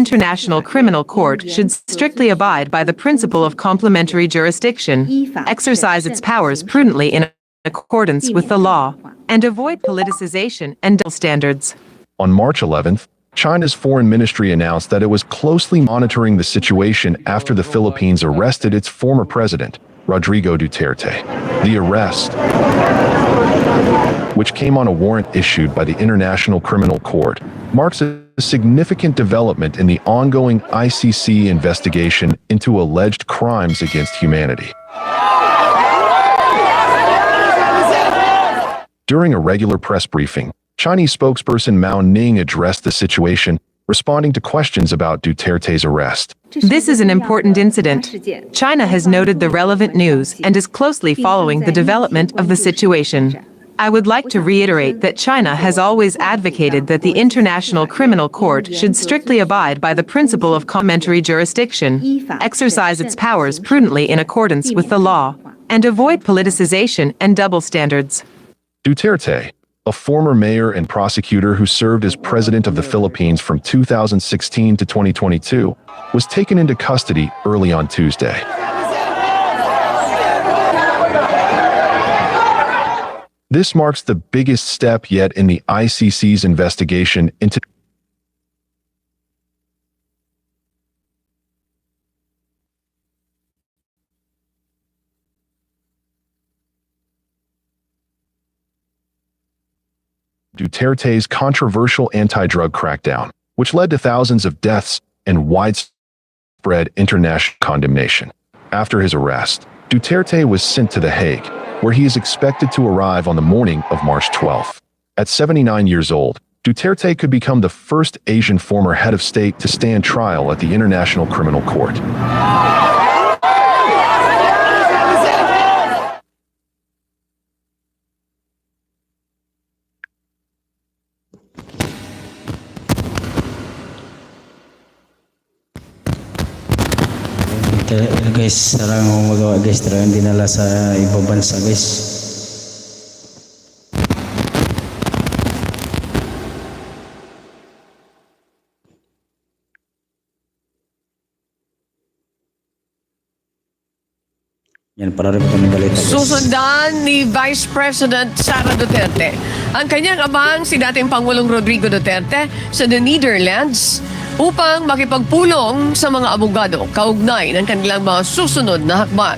International Criminal Court should strictly abide by the principle of complementary jurisdiction, exercise its powers prudently in accordance with the law, and avoid politicization and double standards. On March 11th, China's foreign ministry announced that it was closely monitoring the situation after the Philippines arrested its former president, Rodrigo Duterte. The arrest, which came on a warrant issued by the International Criminal Court, marks a significant development in the ongoing ICC investigation into alleged crimes against humanity. During a regular press briefing, Chinese spokesperson Mao Ning addressed the situation, responding to questions about Duterte's arrest. This is an important incident. China has noted the relevant news and is closely following the development of the situation. I would like to reiterate that China has always advocated that the International Criminal Court should strictly abide by the principle of complementary jurisdiction, exercise its powers prudently in accordance with the law, and avoid politicization and double standards. Duterte, a former mayor and prosecutor who served as president of the Philippines from 2016 to 2022, was taken into custody early on Tuesday. This marks the biggest step yet in the ICC's investigation into Duterte's controversial anti-drug crackdown, which led to thousands of deaths and widespread international condemnation. After his arrest, Duterte was sent to The Hague, where he is expected to arrive on the morning of March 12. At 79 years old, Duterte could become the first Asian former head of state to stand trial at the International Criminal Court. Guys, sarang ako magawa guys, talagang dinala sa ibang guys. Yan, para rin ito ng balita guys. Susundan ni Vice President Sara Duterte ang kanyang amang si dating Pangulong Rodrigo Duterte sa the Netherlands upang makipagpulong sa mga abogado kaugnay ng kanilang mga susunod na hakbang.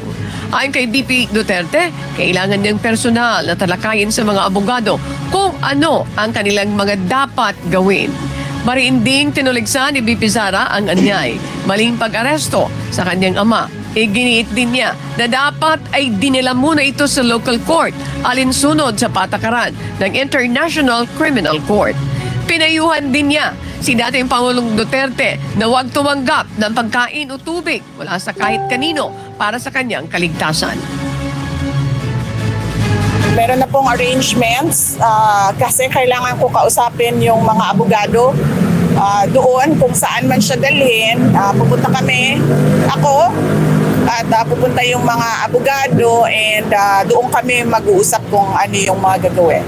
Ayon kay BP Duterte, kailangan niyang personal na talakayin sa mga abogado kung ano ang kanilang mga dapat gawin. Mariinding tinuligsa ni BP Sara ang anyay, maling pag-aresto sa kanyang ama Iginiit din niya na dapat ay dinila muna ito sa local court alinsunod sa patakaran ng International Criminal Court. Pinayuhan din niya si dating Pangulong Duterte na huwag tumanggap ng pagkain o tubig mula sa kahit kanino para sa kanyang kaligtasan. meron na pong arrangements ah, kasi kailangan ko kausapin yung mga abogado ah, doon kung saan man siya dalhin. Ah, pupunta kami, ako, at ah, pupunta yung mga abogado and ah, doon kami mag-uusap kung ano yung mga gagawin.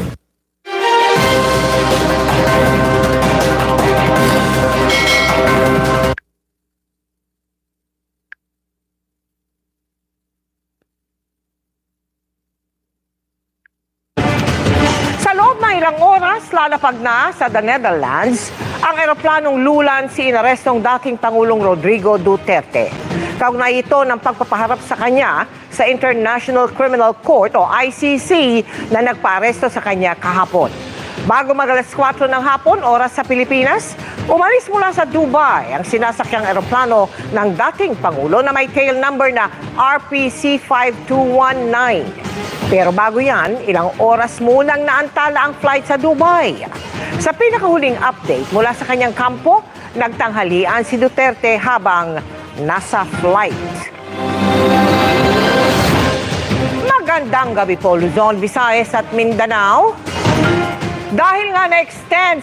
Oras, lalapag na sa the Netherlands ang eroplanong lulan si inarestong dating Pangulong Rodrigo Duterte. Kaugnay ito ng pagpapaharap sa kanya sa International Criminal Court o ICC na nagpaaresto sa kanya kahapon. Bago mag alas 4 ng hapon, oras sa Pilipinas, umalis mula sa Dubai ang sinasakyang eroplano ng dating Pangulo na may tail number na RPC 5219. Pero bago yan, ilang oras munang naantala ang flight sa Dubai. Sa pinakahuling update mula sa kanyang kampo, nagtanghalian si Duterte habang nasa flight. Magandang gabi po Luzon, Visayas at Mindanao. Dahil nga na-extend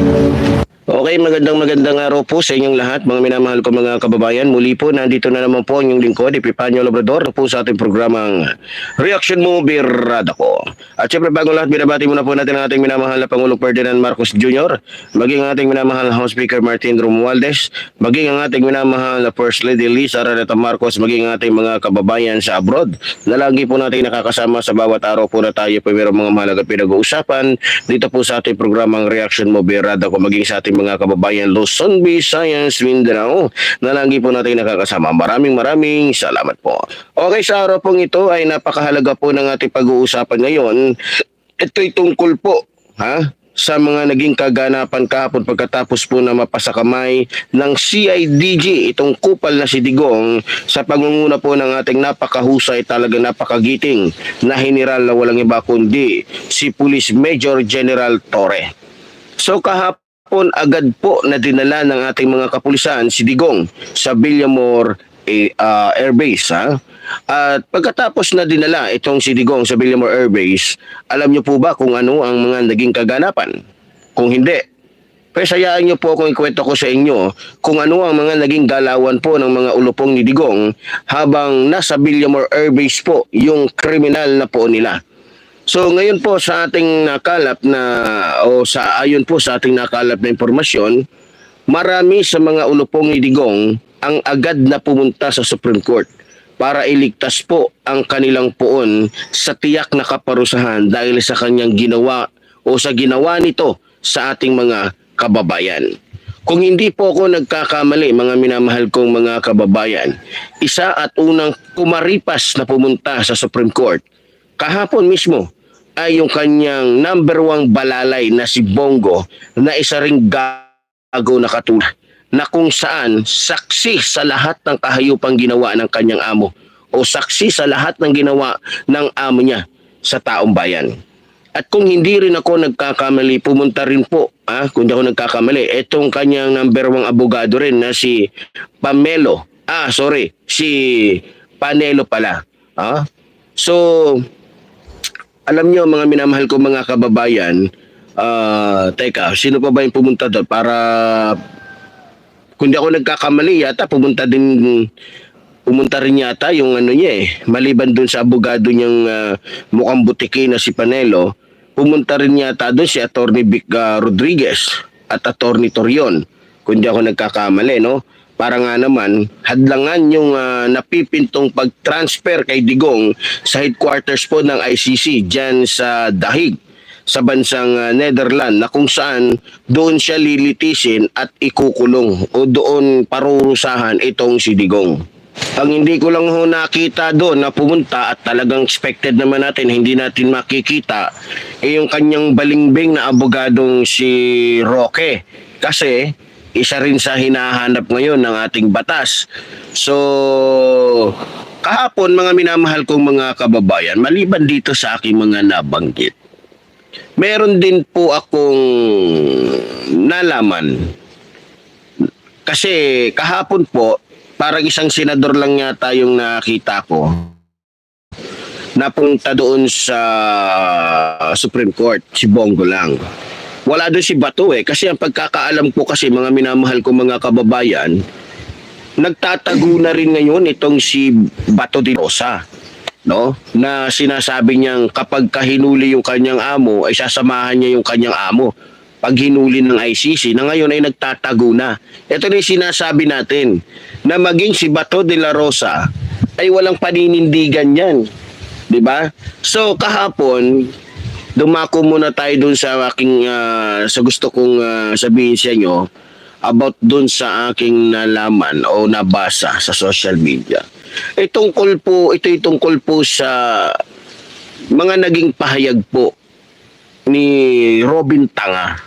Okay, magandang magandang araw po sa inyong lahat, mga minamahal ko mga kababayan. Muli po, nandito na naman po ang inyong lingkod, Epipanyo Labrador, po sa ating programang Reaction Mo, Birada ko. At syempre, bago lahat, binabati muna po natin ang ating minamahal na Pangulong Ferdinand Marcos Jr., maging ang ating minamahal na House Speaker Martin Romualdez, maging ang ating minamahal na First Lady Lisa Araneta Marcos, maging ang ating mga kababayan sa abroad, na lagi po natin nakakasama sa bawat araw po na tayo po mga mahalaga pinag-uusapan dito po sa ating programang Reaction Mo, Birada ko, maging sa ating mga kababayan Luzon, Visayas, Mindanao na lagi po natin nakakasama. Maraming maraming salamat po. Okay, sa araw pong ito ay napakahalaga po ng ating pag-uusapan ngayon. Ito'y tungkol po ha, sa mga naging kaganapan kahapon pagkatapos po na mapasakamay ng CIDG, itong kupal na si Digong sa pangunguna po ng ating napakahusay talaga napakagiting na general na walang iba kundi si Police Major General Torre. So kahapon agad po na dinala ng ating mga kapulisan si Digong sa Villamor eh, ah, Air ha. At pagkatapos na dinala itong si Digong sa Villamor Air Base, alam niyo po ba kung ano ang mga naging kaganapan? Kung hindi, Pesayaan niyo po kung ikwento ko sa inyo kung ano ang mga naging galawan po ng mga ulupong ni Digong habang nasa Villamor Air Base po yung kriminal na po nila. So ngayon po sa ating nakalap na o sa ayon po sa ating nakalap na impormasyon, marami sa mga ulupong ni Digong ang agad na pumunta sa Supreme Court para iligtas po ang kanilang poon sa tiyak na kaparusahan dahil sa kanyang ginawa o sa ginawa nito sa ating mga kababayan. Kung hindi po ako nagkakamali, mga minamahal kong mga kababayan, isa at unang kumaripas na pumunta sa Supreme Court kahapon mismo ay yung kanyang number one balalay na si Bongo na isa ring gago na katulad na kung saan saksi sa lahat ng kahayupang ginawa ng kanyang amo o saksi sa lahat ng ginawa ng amo niya sa taong bayan. At kung hindi rin ako nagkakamali, pumunta rin po, ah, kung hindi ako nagkakamali, itong kanyang number one abogado rin na si Pamelo. Ah, sorry, si Panelo pala. Ah? So, alam nyo mga minamahal ko mga kababayan, ah, teka, sino pa ba yung pumunta doon para kung di ako nagkakamali yata pumunta din pumunta rin yata yung ano niya eh maliban doon sa abogado niyang ah, mukhang butiki na si Panelo pumunta rin yata doon si Attorney Vic ah, Rodriguez at Attorney Torion kung di ako nagkakamali no para nga naman hadlangan yung ah, napipintong pag-transfer kay Digong sa headquarters po ng ICC dyan sa Dahig sa bansang uh, Netherlands na kung saan doon siya lilitisin at ikukulong o doon parurusahan itong si Digong. Ang hindi ko lang ho nakita doon na pumunta at talagang expected naman natin hindi natin makikita eh yung kanyang balingbing na abogadong si Roque. Kasi isa rin sa hinahanap ngayon ng ating batas. So, kahapon mga minamahal kong mga kababayan, maliban dito sa aking mga nabanggit, meron din po akong nalaman. Kasi kahapon po, parang isang senador lang yata yung nakita ko napunta doon sa Supreme Court, si Bongo lang. Wala doon si Bato eh, kasi ang pagkakaalam ko kasi mga minamahal ko mga kababayan, nagtatago na rin ngayon itong si Bato de Rosa no? Na sinasabi niyang kapag kahinuli yung kanyang amo, ay sasamahan niya yung kanyang amo. Pag hinuli ng ICC, na ngayon ay nagtatago na. Ito na yung sinasabi natin, na maging si Bato de la Rosa ay walang paninindigan yan. 'Di ba? So kahapon, dumako muna tayo dun sa aking ah, sa gusto kong ah, sabihin sa inyo about dun sa aking nalaman o nabasa sa social media. Eh tungkol po, ito tungkol po sa mga naging pahayag po ni Robin Tanga,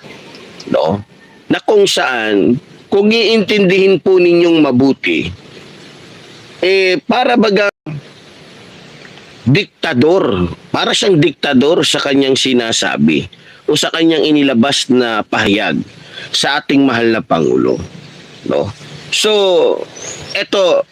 no? Na kung saan, kung iintindihin po ninyong mabuti, eh para baga diktador, para siyang diktador sa kanyang sinasabi o sa kanyang inilabas na pahayag sa ating mahal na Pangulo. No? So, eto,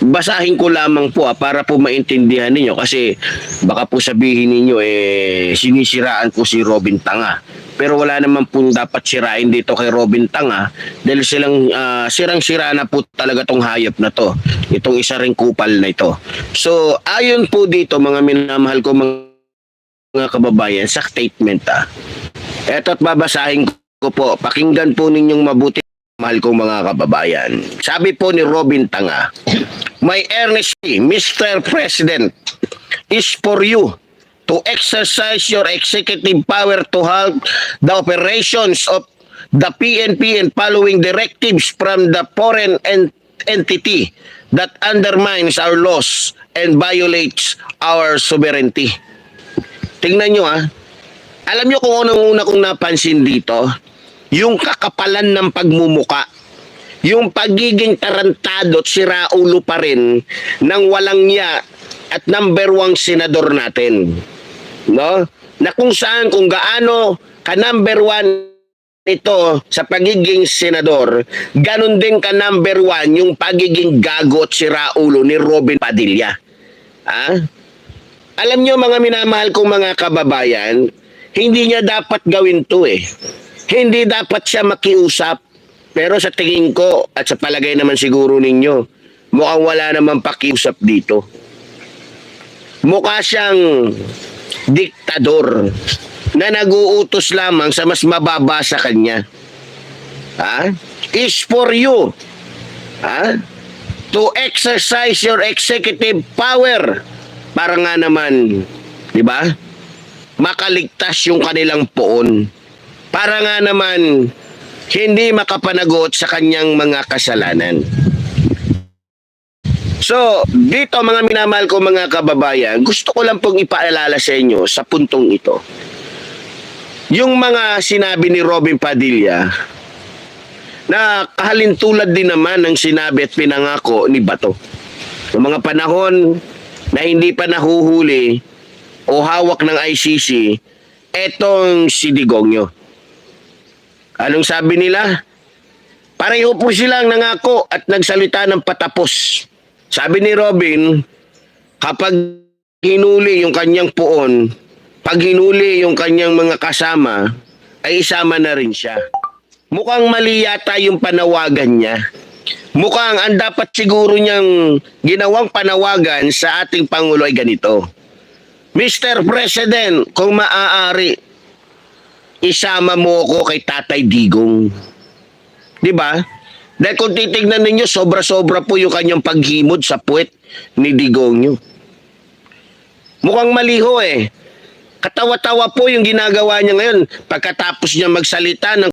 basahin ko lamang po ah, para po maintindihan ninyo kasi baka po sabihin ninyo eh sinisiraan ko si Robin Tanga. pero wala naman po dapat sirain dito kay Robin Tanga dahil silang ah, sirang-sira na po talaga tong hayop na to. Itong isa ring kupal na ito. So, ayon po dito mga minamahal ko mga mga kababayan sa statement ah. Eto at babasahin ko po. Pakinggan po ninyong mabuti mahal kong mga kababayan. Sabi po ni Robin Tanga, My earnestly, Mr. President, is for you to exercise your executive power to halt the operations of the PNP and following directives from the foreign en- entity that undermines our laws and violates our sovereignty. Tingnan nyo ah. Alam nyo kung anong una kong napansin dito? Yung kakapalan ng pagmumuka. Yung pagiging tarantado at siraulo pa rin ng walang niya at number one senador natin. No? Na kung saan, kung gaano ka number one ito sa pagiging senador, ganun din ka number one yung pagiging gago at siraulo ni Robin Padilla. Ah? Alam nyo mga minamahal kong mga kababayan, hindi niya dapat gawin to eh. Hindi dapat siya makiusap. Pero sa tingin ko at sa palagay naman siguro ninyo, mukhang wala naman pakiusap dito. Mukha siyang diktador na naguutos lamang sa mas mababa sa kanya. Ha? Is for you. Ha? To exercise your executive power para nga naman, di ba? Makaligtas yung kanilang poon. Para nga naman hindi makapanagot sa kanyang mga kasalanan. So, dito mga minamahal ko mga kababayan, gusto ko lang pong ipaalala sa inyo sa puntong ito. Yung mga sinabi ni Robin Padilla na kahalintulad din naman ng sinabi at pinangako ni Bato. Noong mga panahon na hindi pa nahuhuli o hawak ng ICC, etong si Digongyo. Anong sabi nila? Pareho po silang nangako at nagsalita ng patapos. Sabi ni Robin, kapag hinuli yung kanyang puon, pag hinuli yung kanyang mga kasama, ay isama na rin siya. Mukhang mali yata yung panawagan niya. Mukhang ang dapat siguro niyang ginawang panawagan sa ating Pangulo ay ganito. Mr. President, kung maaari, isama mo ako kay Tatay Digong. Di ba? Dahil kung titignan ninyo, sobra-sobra po yung kanyang paghimod sa puwet ni Digong nyo. Mukhang maliho eh. Katawa-tawa po yung ginagawa niya ngayon pagkatapos niya magsalita ng